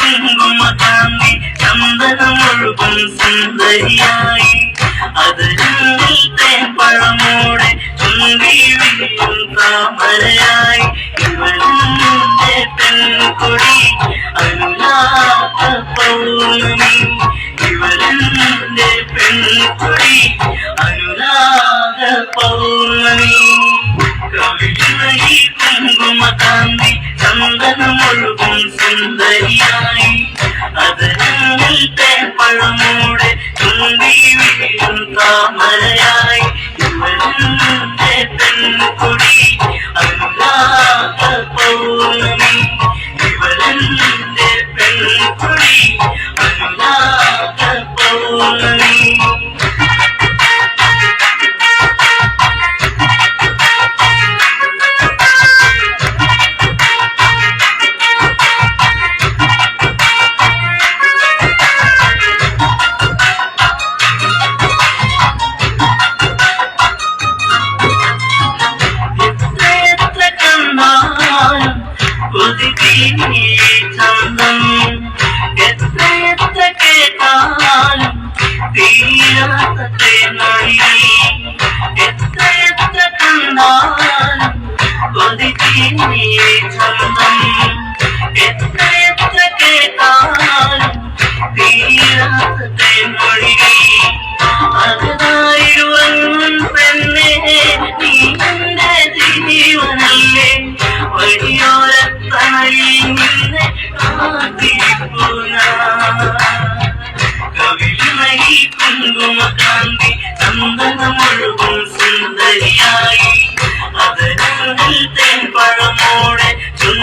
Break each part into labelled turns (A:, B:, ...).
A: കുങ്കുമകാന്തി ചന്ദനമൊഴുകും സുന്ദരിയായി. അതിരുന്നിൽ തേമ്പഴമോടെ ചുണ്ടി വീഴും താമരയായി. ഇവളുടെ പെൺകൊടി പെൺകൊടി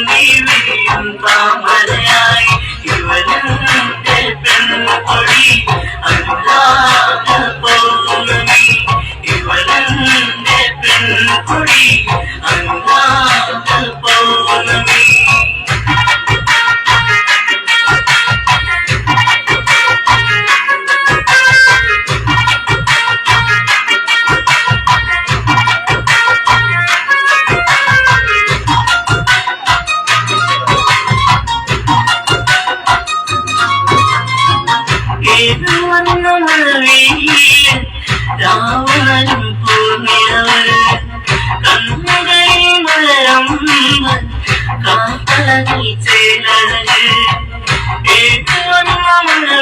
A: വീഴും താമരയായി ഇവരുടെ പെൺകൊടി അനുരാഗ പൗർണമി ഇവരുടെ പെൺകൊടി രാവണനും പൂർണിയവൾ കണ്ണുകളിൽ മലരം കാത്തലകിൽ ചേലഴക് രാവണനും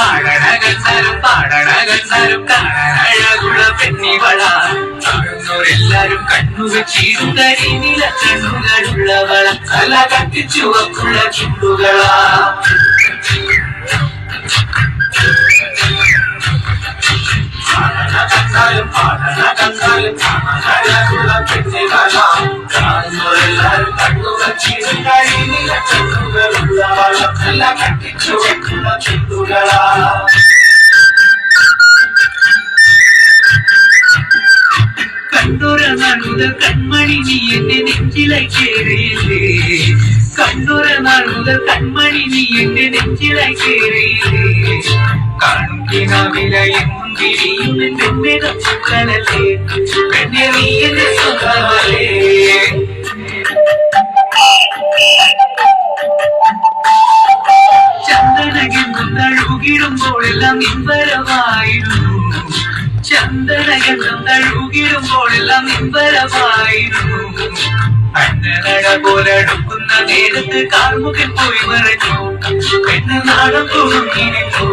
B: ആടണകന്മാരും പാടണകന്മാരും കാണാനഴകുള്ള പെണ്ണിവള കാണുന്നവരെല്ലാരും കണ്ണുവെച്ചിരുന്ന രീതിയില കണ്ണുകളുള്ളവള തല കത്തിച്ചുവക്കുള്ള ചുണ്ടുകളാ കണ്ടാലും പാടണ കണ്ടാലും കാണാനഴകുള്ള പെണ്ണിവള കാണുന്നവരെല്ലാരും കണ്ണുവെച്ചിരുന്ന രീതിയില കണ്ടുറ നാൾ കൺമണി നീ എന്നെ നെഞ്ചിലായി കേറിയില്ലേ കണ്ടുറ നാൾ മുതൽ കൺമണി നീ എന്നെ നെഞ്ചിലായി കേറിയില്ലേ കാണും കിനാവിലയെങ്ങും തിരിയും എന്റെ കലല്ലേ പെണ്ണെ നീ എന്റെ സ്വന്തമല്ലേ തഴുകിടുമ്പോഴെല്ലാം ഇമ്പരമായിരുന്നു ചന്ദനഗന്ധം തഴുകിടുമ്പോഴെല്ലാം അടുക്കുന്ന നേരത്ത് കാർമുകൻ പോയി മറഞ്ഞു. പെണ്ണ് നാടം തുറന്നിരുന്നു